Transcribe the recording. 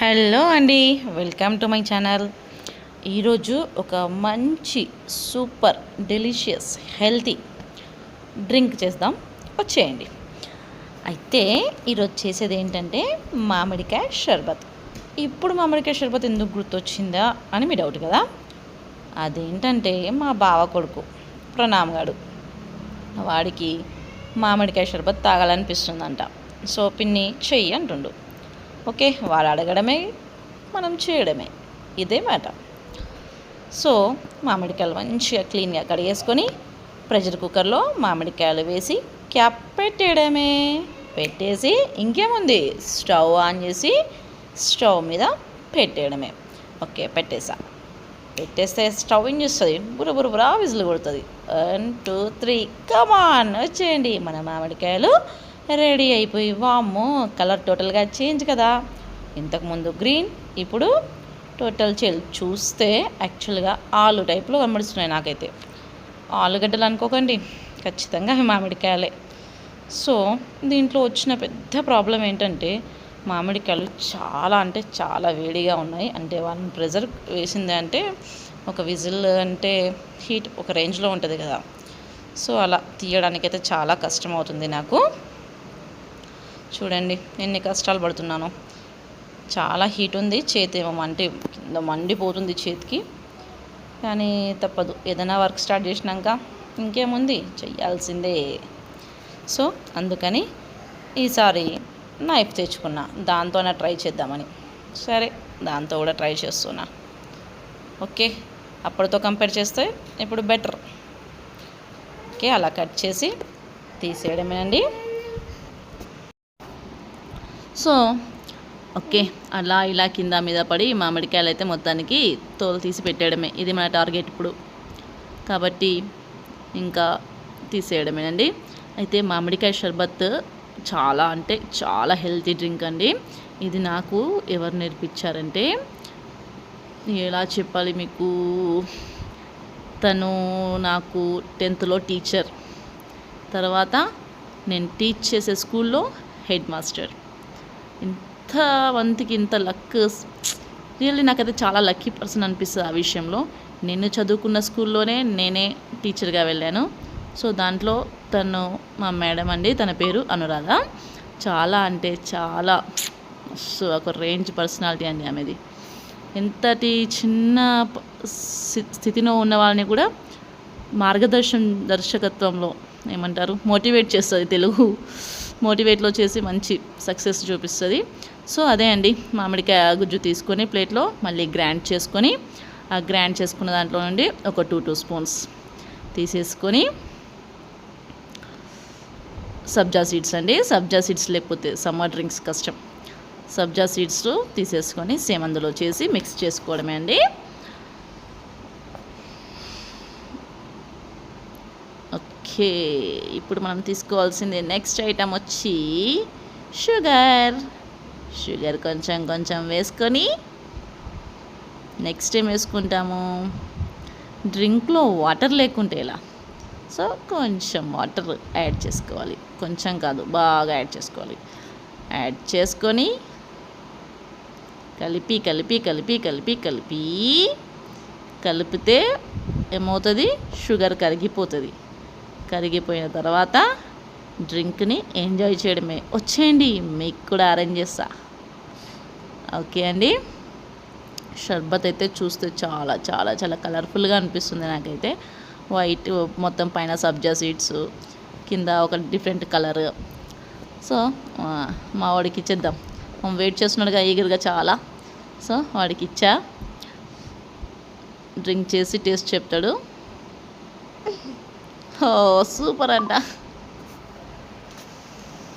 Hello అండి welcome to my channel. ఈరోజు ఒక మంచి సూపర్ డెలిషియస్ హెల్తీ డ్రింక్ చేద్దాం. వచ్చేయండి. అయితే ఈరోజు చేసేది ఏంటంటే మామిడికాయ షర్బత్. ఇప్పుడు మామిడికాయ షర్బత్ ఎందుకు గుర్తొచ్చిందా అని మీ డౌట్ కదా? అదేంటంటే మా బావ కొడుకు ప్రణామ్ గాడు వాడికి మామిడికాయ షర్బత్ తాగాలనిపిస్తుందంట. సో పిన్ని చెయ్యి అంటుండు. ఓకే వాళ్ళు అడగడమే మనం చేయడమే. ఇదే మాట. సో మామిడికాయలు మంచిగా క్లీన్గా కడిగేసుకొని ప్రెషర్ కుక్కర్లో మామిడికాయలు వేసి క్యాప్ పెట్టేయడమే. పెట్టేసి ఇంకేముంది? స్టవ్ ఆన్ చేసి స్టవ్ మీద పెట్టేయడమే. ఓకే పెట్టేసా. పెట్టేస్తే స్టవ్ ఏం చేస్తుంది? బుర బుర బురా విజులు కొడుతుంది. One two three come on! వచ్చేయండి. మన మామిడికాయలు రెడీ అయిపోయి వామ్మో కలర్ టోటల్గా చేంజ్ కదా. ఇంతకుముందు గ్రీన్ ఇప్పుడు టోటల్ చే చూస్తే యాక్చువల్గా ఆలు టైప్లో కనబడుతున్నాయి నాకైతే. ఆలుగడ్డలు అనుకోకండి ఖచ్చితంగా అవి మామిడికాయలే. సో దీంట్లో వచ్చిన పెద్ద ప్రాబ్లం ఏంటంటే మామిడికాయలు చాలా అంటే చాలా వేడిగా ఉన్నాయి. అంటే వన్ ప్రెజర్ వేసింది అంటే ఒక విజిల్ అంటే హీట్ ఒక రేంజ్లో ఉంటుంది కదా. సో అలా తీయడానికైతే చాలా కష్టం అవుతుంది నాకు. చూడండి ఎన్ని కష్టాలు పడుతున్నాను. చాలా హీట్ ఉంది చేతి ఏమో మంటి కింద మండిపోతుంది చేతికి. కానీ తప్పదు ఏదైనా వర్క్ స్టార్ట్ చేసినాక ఇంకేముంది చెయ్యాల్సిందే. సో అందుకని ఈసారి నైఫ్ తెచ్చుకున్నా దాంతోనే ట్రై చేద్దామని. సరే దాంతో కూడా ట్రై చేస్తున్నా. ఓకే అప్పటితో కంపేర్ చేస్తే ఇప్పుడు బెటర్. ఓకే అలా కట్ చేసి తీసేయడమేనండి. So okay. అలా ఇలా కింద మీద పడి మామిడికాయలు అయితే మొత్తానికి తోలు తీసి పెట్టేయడమే. ఇది మన టార్గెట్ ఇప్పుడు. కాబట్టి ఇంకా తీసేయడమేనండి. అయితే మామిడికాయ షర్బత్ చాలా అంటే చాలా హెల్తీ డ్రింక్ అండి. ఇది నాకు ఎవరు నేర్పించారంటే ఎలా చెప్పాలి మీకు? తను నాకు టెన్త్లో టీచర్. తర్వాత నేను టీచ్ చేసే స్కూల్లో హెడ్ మాస్టర్. ఇంత వంతుకి ఇంత లక్ రియల్లీ నాకైతే చాలా లక్కీ పర్సన్ అనిపిస్తుంది ఆ విషయంలో. నేను చదువుకున్న స్కూల్లోనే నేనే టీచర్గా వెళ్ళాను. సో దాంట్లో తను మా మేడం అండి తన పేరు అనురాధ. చాలా అంటే చాలా సో ఒక రేంజ్ పర్సనాలిటీ అండి ఆమెది. ఎంతటి చిన్న స్థి- స్థితిలో ఉన్న వాళ్ళని కూడా మార్గదర్శం దర్శకత్వంలో ఏమంటారు మోటివేట్ చేస్తుంది తెలుగు. మోటివేట్లో చేసి మంచి సక్సెస్ చూపిస్తుంది. సో అదే అండి. మామిడికాయ గుజ్జు తీసుకొని ప్లేట్లో మళ్ళీ గ్రైండ్ చేసుకొని ఆ గ్రైండ్ చేసుకున్న దాంట్లో నుండి ఒక టూ టూ స్పూన్స్ తీసేసుకొని సబ్జా సీడ్స్ అండి. సబ్జా సీడ్స్ లేకపోతే సమ్మర్ డ్రింక్స్ కష్టం. సబ్జా సీడ్స్ తీసేసుకొని సేమ్ అందులో చేసి మిక్స్ చేసుకోవడమే అండి. ఓకే ఇప్పుడు మనం తీసుకోవాల్సింది నెక్స్ట్ ఐటమ్ వచ్చి షుగర్. షుగర్ కొంచెం కొంచెం వేసుకొని నెక్స్ట్ ఏం వేసుకుంటాము? డ్రింక్లో వాటర్ లేకుంటే ఎలా? సో కొంచెం వాటర్ యాడ్ చేసుకోవాలి. కొంచెం కాదు బాగా యాడ్ చేసుకోవాలి. యాడ్ చేసుకొని కలిపి కలిపి కలిపి కలిపి కలిపి కలిపితే ఏమవుతుంది? షుగర్ కరిగిపోతుంది. కరిగిపోయిన తర్వాత డ్రింక్ని ఎంజాయ్ చేయడమే. వచ్చేయండి మీకు కూడా అరేంజ్ చేస్తా. ఓకే అండి. షర్బత్ అయితే చూస్తే చాలా చాలా చాలా కలర్ఫుల్గా అనిపిస్తుంది నాకైతే. వైట్ మొత్తం పైన సబ్జా సీడ్స్ కింద ఒక డిఫరెంట్ కలర్ సో మా వాడికి ఇచ్చేద్దాం. వెయిట్ చేస్తున్నాడుగా ఈగర్గా చాలా. సో వాడికి ఇచ్చా. డ్రింక్ చేసి టేస్ట్ చెప్తాడు. ఓ సూపర్ అంట